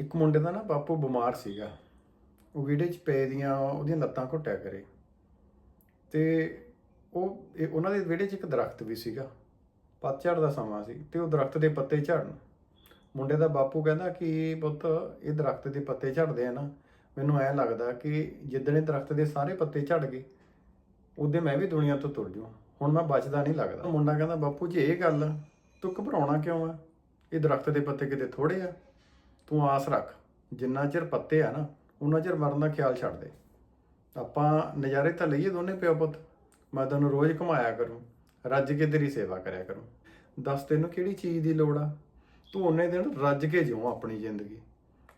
ਇੱਕ ਮੁੰਡੇ ਦਾ ਨਾ ਬਾਪੂ ਬਿਮਾਰ ਸੀਗਾ। ਉਹ ਵਿਹੜੇ 'ਚ ਪਏ ਦੀਆਂ ਉਹਦੀਆਂ ਲੱਤਾਂ ਘੁੱਟਿਆ ਕਰੇ। ਤੇ ਉਹ ਇਹ- ਉਹਨਾਂ ਦੇ ਵਿਹੜੇ 'ਚ ਇੱਕ ਦਰਖਤ ਵੀ ਸੀਗਾ। ਪਤਝੜ ਦਾ ਸਮਾਂ ਸੀ ਤੇ ਉਹ ਦਰਖਤ ਦੇ ਪੱਤੇ ਝੜਨ। ਮੁੰਡੇ ਦਾ ਬਾਪੂ ਕਹਿੰਦਾ ਕਿ ਪੁੱਤ ਇਹ ਦਰਖਤ ਦੇ ਪੱਤੇ ਝੜਦੇ ਆ ਨਾ। ਮੈਨੂੰ ਐ ਲੱਗਦਾ ਕਿ ਜਿੱਦਣੇ ਦਰਖਤ ਦੇ ਸਾਰੇ ਪੱਤੇ ਝੜ ਗਏ ਉਦੋਂ ਮੈਂ ਵੀ ਦੁਨੀਆ ਤੋਂ ਤੁਰ ਜੂ ਹੁਣ ਮੈਂ ਬਚਦਾ ਨਹੀਂ ਲੱਗਦਾ। ਮੁੰਡਾ ਕਹਿੰਦਾ ਬਾਪੂ ਜੀ ਇਹ ਗੱਲ ਆ, ਤੂੰ ਘਬਰਾਉਣਾ ਕਿਉਂ ਆ? ਇਹ ਦਰਖਤ ਦੇ ਪੱਤੇ ਕਿਤੇ ਥੋੜੇ ਆ। ਤੂੰ ਆਸ ਰੱਖ, ਜਿੰਨਾ ਚਿਰ ਪੱਤੇ ਆ ਨਾ, ਉਹਨਾਂ ਚਿਰ ਮਰਨ ਦਾ ਖਿਆਲ ਛੱਡ ਦੇ। ਆਪਾਂ ਨਜ਼ਾਰੇ ਤਾਂ ਲਈਏ ਦੋਨੇ ਪਿਓ ਪੁੱਤ। ਮੈਂ ਤੈਨੂੰ ਰੋਜ਼ ਘੁਮਾਇਆ ਕਰੂੰ, ਰੱਜ ਕੇ ਤੇਰੀ ਸੇਵਾ ਕਰਿਆ ਕਰੂੰ। ਦੱਸ ਤੈਨੂੰ ਕਿਹੜੀ ਚੀਜ਼ ਦੀ ਲੋੜ ਆ? ਤੂੰ ਉਹਨੇ ਦਿਨ ਰੱਜ ਕੇ ਜਿਉ ਆਪਣੀ ਜ਼ਿੰਦਗੀ।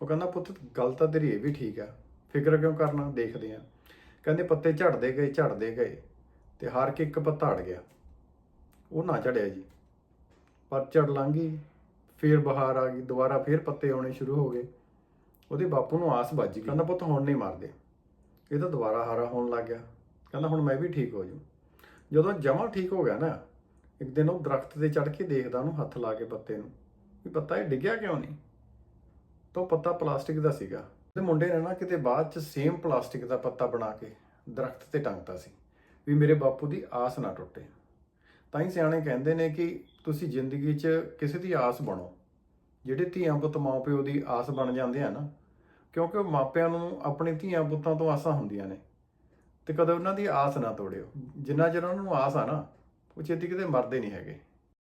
ਉਹ ਕਹਿੰਦਾ, ਪੁੱਤ, ਗੱਲ ਤਾਂ ਤੇਰੀ ਇਹ ਵੀ ਠੀਕ ਆ। ਫਿਕਰ ਕਿਉਂ ਕਰਨਾ? ਦੇਖਦੇ ਆ। ਕਹਿੰਦੇ, ਪੱਤੇ ਝੜਦੇ ਗਏ ਝੜਦੇ ਗਏ ਤੇ ਹਰ ਇੱਕ ਇੱਕ ਪੱਤਾ ਅੜ ਗਿਆ। ਉਹ ਨਾ ਝੜਿਆ ਜੀ। ਪਰ ਝੜ ਲੰਘੀ ਫੇਰ ਬਹਾਰ ਆ ਗਈ, ਦੁਬਾਰਾ ਫੇਰ ਪੱਤੇ ਆਉਣੇ ਸ਼ੁਰੂ ਹੋ ਗਏ। ਉਹਦੇ ਬਾਪੂ ਨੂੰ ਆਸ ਵੱਜ ਗਈ, ਕਹਿੰਦਾ ਪੁੱਤ ਹੁਣ ਨਹੀਂ ਮਾਰਦੇ। ਇਹ ਤਾਂ ਦੁਬਾਰਾ ਹਾਰਾ ਹੋਣ ਲੱਗ ਗਿਆ। ਕਹਿੰਦਾ ਹੁਣ ਮੈਂ ਵੀ ਠੀਕ ਹੋ ਜੂ ਜਦੋਂ ਜਮਾ ਠੀਕ ਹੋ ਗਿਆ ਨਾ, ਇੱਕ ਦਿਨ ਉਹ ਦਰਖਤ ਤੇ ਚੜ ਕੇ ਦੇਖਦਾ ਉਹਨੂੰ ਹੱਥ ਲਾ ਕੇ ਪੱਤੇ ਨੂੰ, ਵੀ ਪੱਤਾ ਇਹ ਡਿੱਗਿਆ ਕਿਉਂ ਨਹੀਂ? ਤਾਂ ਉਹ ਪੱਤਾ ਪਲਾਸਟਿਕ ਦਾ ਸੀਗਾ। ਤੇ ਮੁੰਡੇ ਨੇ ਨਾ ਕਿਤੇ ਬਾਅਦ ਚ ਸੇਮ ਪਲਾਸਟਿਕ ਦਾ ਪੱਤਾ ਬਣਾ ਕੇ ਦਰਖਤ ਤੇ ਟੰਗਤਾ ਸੀ, ਵੀ ਮੇਰੇ ਬਾਪੂ ਦੀ ਆਸ ਨਾ ਟੁੱਟੇ। ਤਾਂ ਹੀ ਸਿਆਣੇ ਕਹਿੰਦੇ ਨੇ ਕਿ ਤੁਸੀਂ ਜ਼ਿੰਦਗੀ 'ਚ ਕਿਸੇ ਦੀ ਆਸ ਬਣੋ। ਜਿਹੜੇ ਧੀਆਂ ਪੁੱਤ ਮਾਂ ਪਿਓ ਦੀ ਆਸ ਬਣ ਜਾਂਦੇ ਆ ਨਾ, ਕਿਉਂਕਿ ਉਹ ਮਾਪਿਆਂ ਨੂੰ ਆਪਣੇ ਧੀਆਂ ਪੁੱਤਾਂ ਤੋਂ ਆਸਾਂ ਹੁੰਦੀਆਂ ਨੇ ਤੇ ਕਦੇ ਉਹਨਾਂ ਦੀ ਆਸ ਨਾ ਤੋੜਿਓ। ਜਿੰਨਾ ਚਿਰ ਉਹਨਾਂ ਨੂੰ ਆਸ ਆ ਨਾ, ਉਹ ਛੇਤੀ ਕਿਤੇ ਮਰਦੇ ਨਹੀਂ ਹੈਗੇ।